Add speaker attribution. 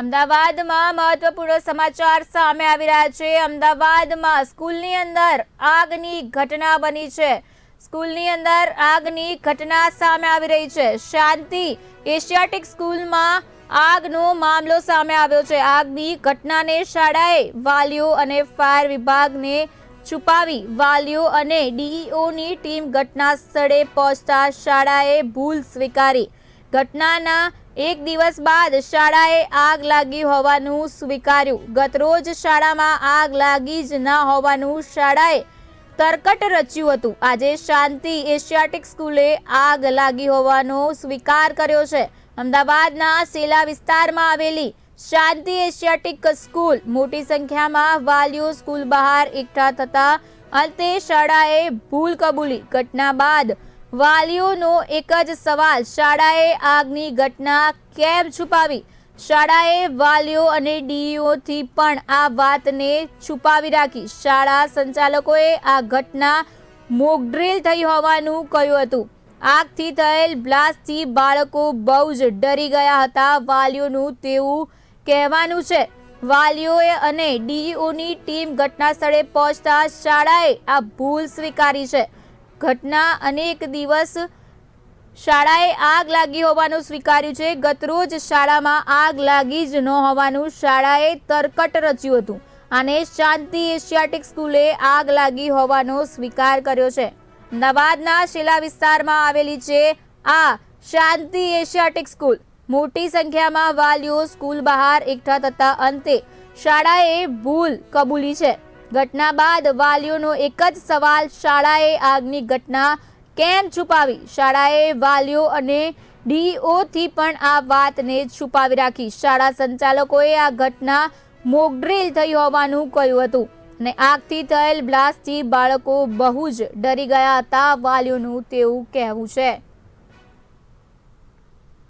Speaker 1: અમદાવાદમાં મહત્વપૂર્ણ સમાચાર સામે આવી રહ્યા છે. અમદાવાદમાં સ્કૂલની અંદર આગની ઘટના બની છે. સ્કૂલની અંદર આગની ઘટના સામે આવી રહી છે. શાંતિ એશિયાટિક સ્કૂલમાં આગનો મામલો સામે આવ્યો છે. આગની ઘટનાને શાળાએ વાલીઓ અને ફાયર વિભાગને છુપાવી વાલીઓ અને ડીઈઓની ટીમ ઘટના સ્થળે પહોંચતા શાળાએ ભૂલ સ્વીકારી. ઘટનાના એક દિવસ બાદ શાળાએ આગ લાગી હોવાનું સ્વીકાર્યું. ગતરોજ શાળામાં આગ લાગી જ ન હોવાનું શાળાએ તરકટ રચ્યું હતું. આજે શાંતિ એશિયાટિક સ્કૂલે આગ લાગી હોવાનો સ્વીકાર કર્યો છે. અમદાવાદના સેલા વિસ્તારમાં આવેલી શાંતિ એશિયાટિક સ્કૂલ મોટી સંખ્યામાં વાલીઓ સ્કૂલ બહાર એકઠા થતા અંતે શાળાએ ભૂલ કબૂલી. ઘટના બાદ વાલીઓનો એક જ સવાલ. શાળાએ આગની ઘટના કેમ છુપાવી? શાળાએ વાલીઓ અને ડીઈઓથી પણ આ વાતને છુપાવી રાખી. શાળા સંચાલકોએ આ ઘટના મોકડ્રીલ થઈ હોવાનું કહ્યું હતું. આગથી થયેલ બ્લાસ્ટથી બાળકો બહુ જ ડરી ગયા હતા. વાલીઓનું તેવું કહેવાનું છે. વાલીઓએ અને ડીઈઓની ટીમ ઘટના સ્થળે પહોંચતા શાળાએ આ ભૂલ સ્વીકારી છે. ઘટના અનેક દિવસ શાળાએ આગ લાગી હોવાનું સ્વીકાર્યું છે. ગતરોજ શાળામાં આગ લાગી જ ન હોવાનું શાળાએ તરકટ રચ્યું હતું. અને શાંતિ એશિયાટિક સ્કૂલે આગ લાગી હોવાનો સ્વીકાર કર્યો છે. નવાદના શિલા વિસ્તારમાં આવેલી છે આ શાંતિ એશિયાટિક સ્કૂલ. મોટી સંખ્યામાં વાલીઓ સ્કૂલ બહાર એકઠા થતા અંતે શાળાએ ભૂલ કબૂલી છે. ઘટના બાદ વાલીઓનો એક જ સવાલ, શાળાએ આગની ઘટના કેમ છુપાવી? શાળાએ વાલીઓ અને ડીઓથી પણ આ વાતને છુપાવી રાખી. શાળા સંચાલકોએ આ ઘટના મોકડ્રીલ થઈ હોવાનું કહ્યું હતું અને આગથી થયેલ બ્લાસ્ટથી બાળકો બહુ જ ડરી ગયા હતા, વાલીઓનું તેવું કહેવું છે.